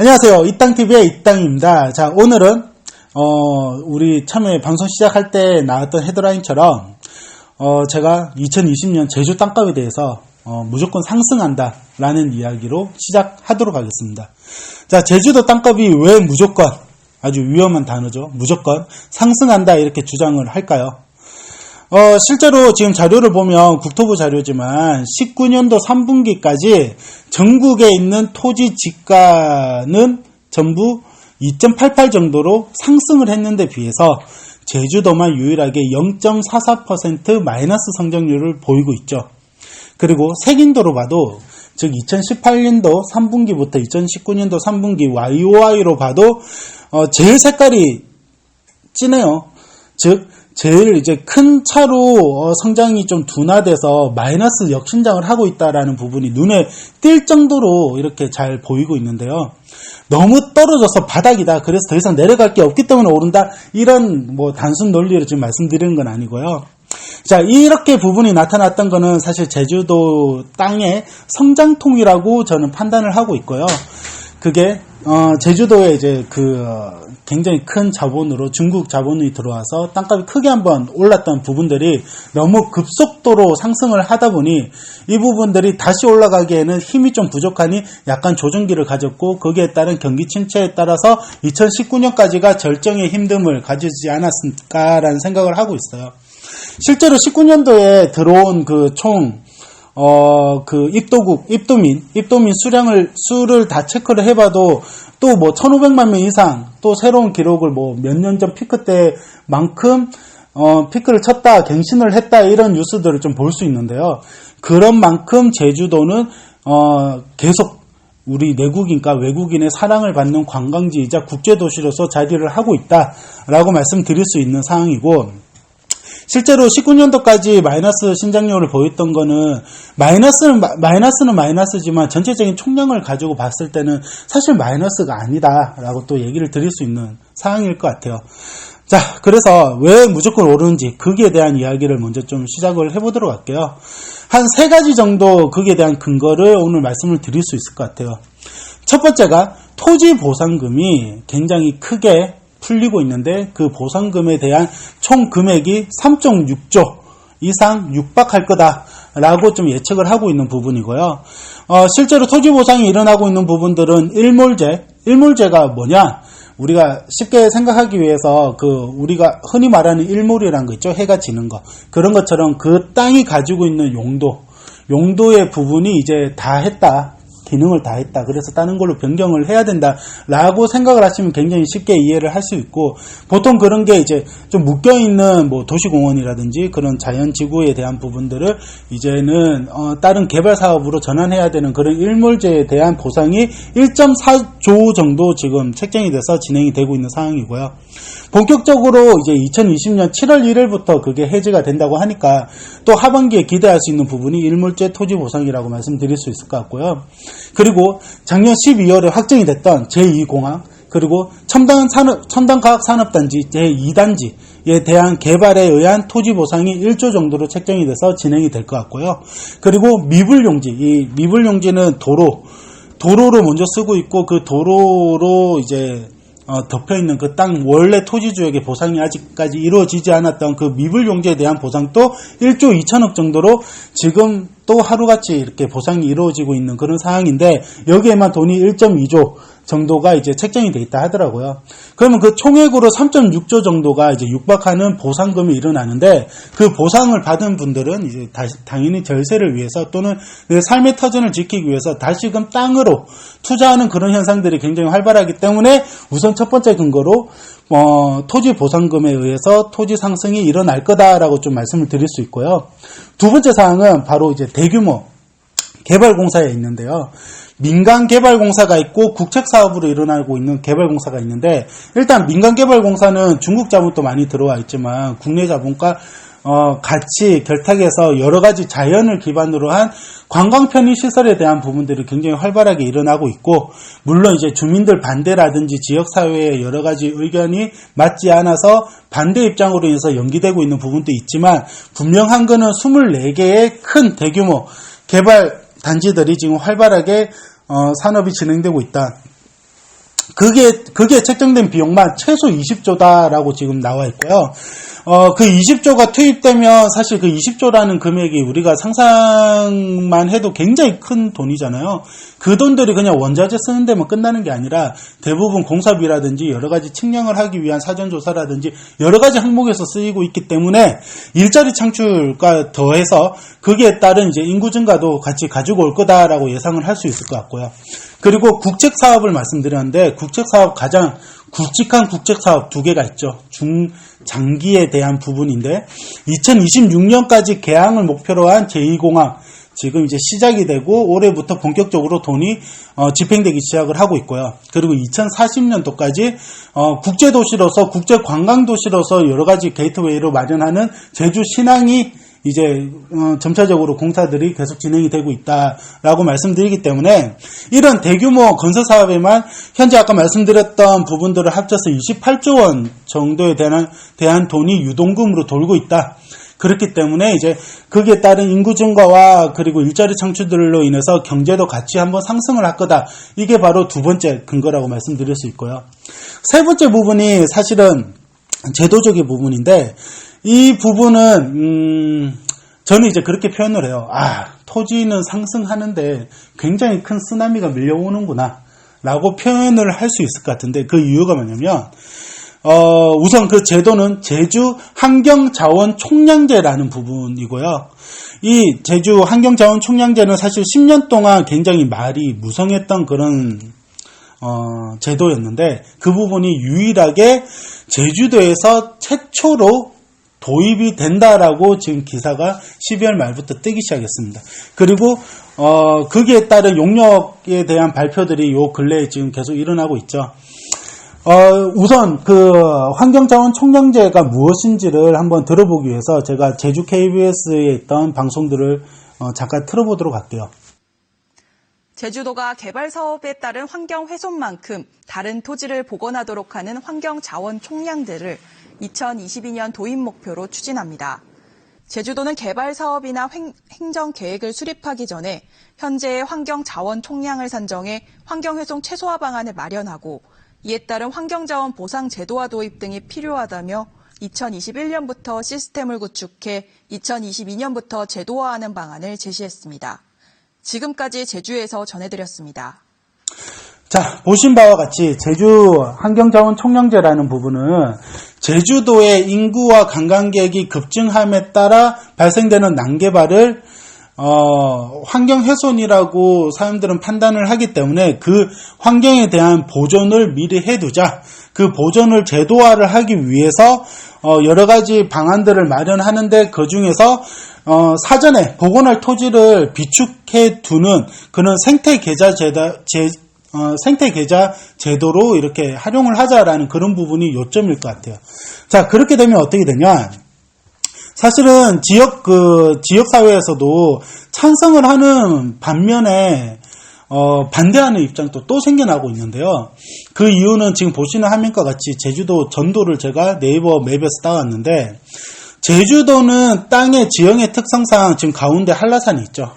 안녕하세요. 이땅TV의 이땅입니다. 자, 오늘은, 어, 우리 처음에 방송 시작할 때 나왔던 헤드라인처럼, 어, 제가 2020년 제주 땅값에 대해서, 어, 무조건 상승한다. 라는 이야기로 시작하도록 하겠습니다. 자, 제주도 땅값이 왜 무조건, 아주 위험한 단어죠. 무조건 상승한다. 이렇게 주장을 할까요? 어, 실제로 지금 자료를 보면 국토부 자료지만 19년도 3분기까지 전국에 있는 토지 지가는 전부 2.88 정도로 상승을 했는데 비해서 제주도만 유일하게 0.44% 마이너스 성장률을 보이고 있죠. 그리고 색인도로 봐도 즉 2018년도 3분기부터 2019년도 3분기 YOY로 봐도 어, 제일 색깔이 진해요. 즉 제일 이제 큰 차로 어, 성장이 좀 둔화돼서 마이너스 역신장을 하고 있다라는 부분이 눈에 띌 정도로 이렇게 잘 보이고 있는데요. 너무 떨어져서 바닥이다. 그래서 더 이상 내려갈 게 없기 때문에 오른다. 이런 뭐 단순 논리로 지금 말씀드리는 건 아니고요. 자, 이렇게 부분이 나타났던 거는 사실 제주도 땅의 성장통이라고 저는 판단을 하고 있고요. 그게 어, 제주도에 이제 그 어, 굉장히 큰 자본으로 중국 자본이 들어와서 땅값이 크게 한번 올랐던 부분들이 너무 급속도로 상승을 하다 보니 이 부분들이 다시 올라가기에는 힘이 좀 부족하니 약간 조정기를 가졌고 거기에 따른 경기 침체에 따라서 2019년까지가 절정의 힘듦을 가지지 않았을까라는 생각을 하고 있어요. 실제로 19년도에 들어온 그 총 어, 그 입도국, 입도민, 입도민 수량을, 수를 다 체크를 해봐도 또 뭐 1500만 명 이상 또 새로운 기록을 뭐 몇 년 전 피크 때만큼 어, 피크를 쳤다, 갱신을 했다 이런 뉴스들을 좀 볼 수 있는데요. 그런 만큼 제주도는 어, 계속 우리 내국인과 외국인의 사랑을 받는 관광지이자 국제도시로서 자리를 하고 있다라고 말씀드릴 수 있는 상황이고 실제로 19년도까지 마이너스 신장률을 보였던 거는 마이너스는 마이너스는 마이너스지만 전체적인 총량을 가지고 봤을 때는 사실 마이너스가 아니다라고 또 얘기를 드릴 수 있는 상황일 것 같아요. 자, 그래서 왜 무조건 오르는지 거기에 대한 이야기를 먼저 좀 시작을 해보도록 할게요. 한 세 가지 정도 거기에 대한 근거를 오늘 말씀을 드릴 수 있을 것 같아요. 첫 번째가 토지 보상금이 굉장히 크게 풀리고 있는데 그 보상금에 대한 총 금액이 3.6조 이상 육박할 거다라고 좀 예측을 하고 있는 부분이고요. 어, 실제로 토지 보상이 일어나고 있는 부분들은 일몰제, 일몰제가 뭐냐? 우리가 쉽게 생각하기 위해서 그 우리가 흔히 말하는 일몰이라는 거 있죠. 해가 지는 거. 그런 것처럼 그 땅이 가지고 있는 용도, 용도의 부분이 이제 다 했다. 기능을 다 했다. 그래서 다른 걸로 변경을 해야 된다라고 생각을 하시면 굉장히 쉽게 이해를 할 수 있고 보통 그런 게 이제 좀 묶여 있는 뭐 도시공원이라든지 그런 자연 지구에 대한 부분들을 이제는 어 다른 개발 사업으로 전환해야 되는 그런 일몰제에 대한 보상이 1.4조 정도 지금 책정이 돼서 진행이 되고 있는 상황이고요. 본격적으로 이제 2020년 7월 1일부터 그게 해지가 된다고 하니까 또 하반기에 기대할 수 있는 부분이 일몰제 토지 보상이라고 말씀드릴 수 있을 것 같고요. 그리고 작년 12월에 확정이 됐던 제2공항 그리고 첨단 산업, 첨단 과학 산업단지 제2단지에 대한 개발에 의한 토지 보상이 1조 정도로 책정이 돼서 진행이 될 것 같고요. 그리고 미불 용지, 이 미불 용지는 도로, 도로로 먼저 쓰고 있고 그 도로로 이제 어, 덮여 있는 그 땅 원래 토지주에게 보상이 아직까지 이루어지지 않았던 그 미불 용지에 대한 보상도 1조 2천억 정도로 지금 또 하루같이 이렇게 보상이 이루어지고 있는 그런 상황인데 여기에만 돈이 1.2조 정도가 이제 책정이 돼 있다 하더라고요. 그러면 그 총액으로 3.6조 정도가 이제 육박하는 보상금이 일어나는데 그 보상을 받은 분들은 이제 다시, 당연히 절세를 위해서 또는 그 삶의 터전을 지키기 위해서 다시금 땅으로 투자하는 그런 현상들이 굉장히 활발하기 때문에 우선 첫 번째 근거로 어, 토지 보상금에 의해서 토지 상승이 일어날 거다라고 좀 말씀을 드릴 수 있고요. 두 번째 사항은 바로 이제 대규모 개발 공사에 있는데요. 민간 개발 공사가 있고 국책 사업으로 일어나고 있는 개발 공사가 있는데 일단 민간 개발 공사는 중국 자본도 많이 들어와 있지만 국내 자본과 어, 같이 결탁해서 여러 가지 자연을 기반으로 한 관광 편의 시설에 대한 부분들이 굉장히 활발하게 일어나고 있고 물론 이제 주민들 반대라든지 지역 사회의 여러 가지 의견이 맞지 않아서 반대 입장으로 인해서 연기되고 있는 부분도 있지만 분명한 거는 24개의 큰 대규모 개발 단지들이 지금 활발하게 어, 산업이 진행되고 있다. 그게 그게 책정된 비용만 최소 20조다라고 지금 나와 있고요. 어, 그 20조가 투입되면 사실 그 20조라는 금액이 우리가 상상만 해도 굉장히 큰 돈이잖아요. 그 돈들이 그냥 원자재 쓰는 데만 끝나는 게 아니라 대부분 공사비라든지 여러 가지 측량을 하기 위한 사전조사라든지 여러 가지 항목에서 쓰이고 있기 때문에 일자리 창출과 더해서 거기에 따른 이제 인구 증가도 같이 가지고 올 거다라고 예상을 할 수 있을 것 같고요. 그리고 국책 사업을 말씀드렸는데 국책 사업 가장 굵직한 국책 사업 두 개가 있죠. 중 장기에 대한 부분인데 2026년까지 개항을 목표로 한 제2공항 지금 이제 시작이 되고 올해부터 본격적으로 돈이 어, 집행되기 시작을 하고 있고요. 그리고 2040년도까지 어, 국제도시로서 국제관광도시로서 여러 가지 게이트웨이로 마련하는 제주 신항이 이제 어, 점차적으로 공사들이 계속 진행이 되고 있다라고 말씀드리기 때문에 이런 대규모 건설 사업에만 현재 아까 말씀드렸던 부분들을 합쳐서 28조 원 정도에 대한 대한 돈이 유동금으로 돌고 있다. 그렇기 때문에 이제 거기에 따른 인구 증가와 그리고 일자리 창출들로 인해서 경제도 같이 한번 상승을 할 거다. 이게 바로 두 번째 근거라고 말씀드릴 수 있고요. 세 번째 부분이 사실은 제도적인 부분인데 이 부분은 음, 저는 이제 그렇게 표현을 해요. 아 토지는 상승하는데 굉장히 큰 쓰나미가 밀려오는구나. 라고 표현을 할 수 있을 것 같은데 그 이유가 뭐냐면 어, 우선 그 제도는 제주 환경자원 총량제라는 부분이고요. 이 제주 환경자원 총량제는 사실 10년 동안 굉장히 말이 무성했던 그런 어, 제도였는데 그 부분이 유일하게 제주도에서 최초로 도입이 된다라고 지금 기사가 12월 말부터 뜨기 시작했습니다. 그리고 어, 거기에 따른 용역에 대한 발표들이 요 근래에 지금 계속 일어나고 있죠. 어, 우선 그 환경자원 총량제가 무엇인지를 한번 들어보기 위해서 제가 제주 KBS에 있던 방송들을 어, 잠깐 틀어보도록 할게요. 제주도가 개발 사업에 따른 환경 훼손만큼 다른 토지를 복원하도록 하는 환경 자원 총량제를 2022년 도입 목표로 추진합니다. 제주도는 개발 사업이나 행정 계획을 수립하기 전에 현재의 환경 자원 총량을 산정해 환경 훼손 최소화 방안을 마련하고 이에 따른 환경 자원 보상 제도화 도입 등이 필요하다며 2021년부터 시스템을 구축해 2022년부터 제도화하는 방안을 제시했습니다. 지금까지 제주에서 전해드렸습니다. 자, 보신 바와 같이 제주 환경자원 총량제라는 부분은 제주도의 인구와 관광객이 급증함에 따라 발생되는 난개발을 어, 환경 훼손이라고 사람들은 판단을 하기 때문에 그 환경에 대한 보존을 미리 해두자. 그 보존을 제도화를 하기 위해서 어, 여러 가지 방안들을 마련하는데 그 중에서 어, 사전에 복원할 토지를 비축해 두는 그런 생태 계좌 제다, 제, 어, 생태 계좌 제도로 이렇게 활용을 하자라는 그런 부분이 요점일 것 같아요. 자, 그렇게 되면 어떻게 되냐? 사실은 지역 그 지역 사회에서도 찬성을 하는 반면에 어, 반대하는 입장도 또 생겨나고 있는데요. 그 이유는 지금 보시는 화면과 같이 제주도 전도를 제가 네이버 맵에서 따왔는데 제주도는 땅의 지형의 특성상 지금 가운데 한라산이 있죠.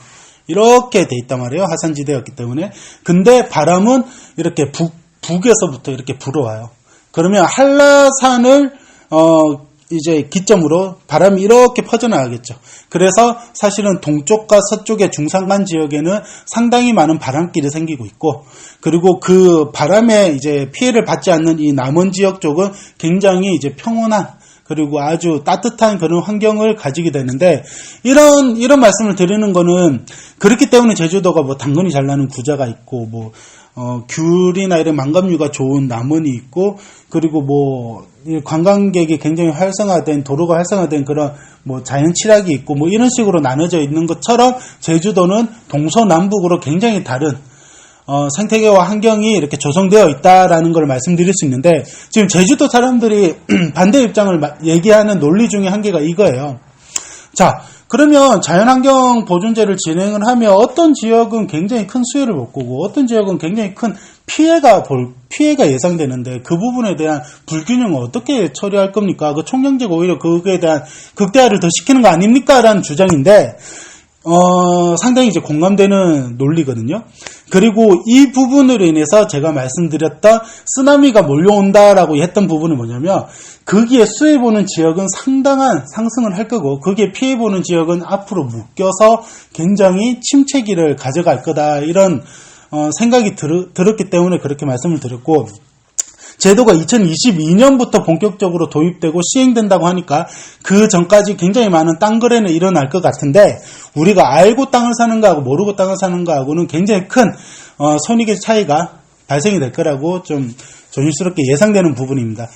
이렇게 돼 있단 말이에요. 하산지대였기 때문에. 근데 바람은 이렇게 북, 북에서부터 이렇게 불어와요. 그러면 한라산을 어, 이제 기점으로 바람이 이렇게 퍼져나가겠죠. 그래서 사실은 동쪽과 서쪽의 중산간 지역에는 상당히 많은 바람길이 생기고 있고, 그리고 그 바람에 이제 피해를 받지 않는 이 남원 지역 쪽은 굉장히 이제 평온한 그리고 아주 따뜻한 그런 환경을 가지게 되는데 이런 이런 말씀을 드리는 거는 그렇기 때문에 제주도가 뭐 당근이 잘 나는 구자가 있고 뭐 어, 귤이나 이런 망감류가 좋은 남원이 있고 그리고 뭐 관광객이 굉장히 활성화된 도로가 활성화된 그런 뭐 자연 칠학이 있고 뭐 이런 식으로 나눠져 있는 것처럼 제주도는 동서남북으로 굉장히 다른 어, 생태계와 환경이 이렇게 조성되어 있다라는 걸 말씀드릴 수 있는데 지금 제주도 사람들이 반대 입장을 얘기하는 논리 중에 한 개가 이거예요. 자, 그러면 자연환경 보존제를 진행을 하면 어떤 지역은 굉장히 큰 수혜를 볼 거고 어떤 지역은 굉장히 큰 피해가 볼 피해가 예상되는데 그 부분에 대한 불균형을 어떻게 처리할 겁니까? 그 총량제가 오히려 그거에 대한 극대화를 더 시키는 거 아닙니까? 라는 주장인데 어, 상당히 이제 공감되는 논리거든요. 그리고 이 부분으로 인해서 제가 말씀드렸던 쓰나미가 몰려온다라고 했던 부분은 뭐냐면 거기에 수해보는 지역은 상당한 상승을 할 거고 거기에 피해보는 지역은 앞으로 묶여서 굉장히 침체기를 가져갈 거다 이런 어, 생각이 들, 들었기 때문에 그렇게 말씀을 드렸고 제도가 2022년부터 본격적으로 도입되고 시행된다고 하니까 그 전까지 굉장히 많은 땅 거래는 일어날 것 같은데 우리가 알고 땅을 사는 거하고 모르고 땅을 사는 거하고는 굉장히 큰 어, 손익의 차이가 발생이 될 거라고 좀 조심스럽게 예상되는 부분입니다.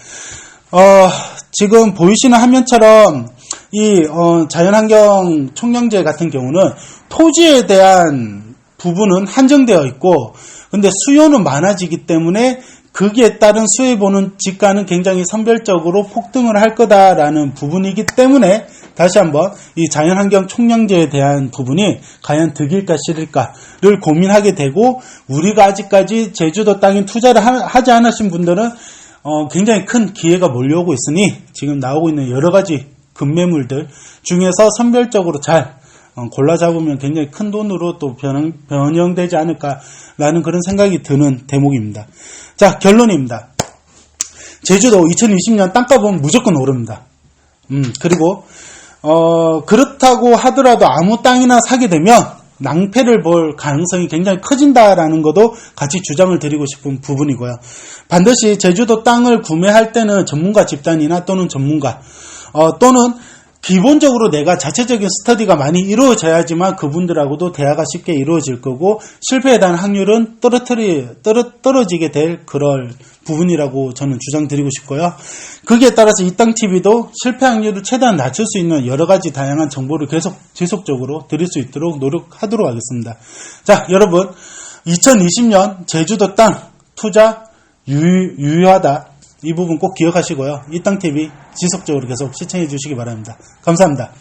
어, 지금 보이시는 화면처럼 이 어, 자연환경 총량제 같은 경우는 토지에 대한 부분은 한정되어 있고 근데 수요는 많아지기 때문에 거기에 따른 수혜 보는 지가는 굉장히 선별적으로 폭등을 할 거다라는 부분이기 때문에 다시 한번 이 자연환경 총량제에 대한 부분이 과연 득일까 실일까를 고민하게 되고 우리가 아직까지 제주도 땅에 투자를 하- 하지 않으신 분들은 어, 굉장히 큰 기회가 몰려오고 있으니 지금 나오고 있는 여러 가지 급매물들 중에서 선별적으로 잘 어, 골라 잡으면 굉장히 큰 돈으로 또 변형, 변형 되지 않을까라는 그런 생각이 드는 대목입니다. 자, 결론입니다. 제주도 2020년 땅값은 무조건 오릅니다. 음, 그리고, 어, 그렇다고 하더라도 아무 땅이나 사게 되면 낭패를 볼 가능성이 굉장히 커진다라는 것도 같이 주장을 드리고 싶은 부분이고요. 반드시 제주도 땅을 구매할 때는 전문가 집단이나 또는 전문가, 어, 또는 기본적으로 내가 자체적인 스터디가 많이 이루어져야지만 그분들하고도 대화가 쉽게 이루어질 거고 실패에 대한 확률은 떨어뜨리, 떨어, 떨어지게 될 그럴 부분이라고 저는 주장드리고 싶고요. 거기에 따라서 이 땅 TV도 실패 확률을 최대한 낮출 수 있는 여러 가지 다양한 정보를 계속 지속적으로 드릴 수 있도록 노력하도록 하겠습니다. 자, 여러분 2020년 제주도 땅 투자 유- 유효하다. 이 부분 꼭 기억하시고요. 이 땅 TV 지속적으로 계속 시청해 주시기 바랍니다. 감사합니다.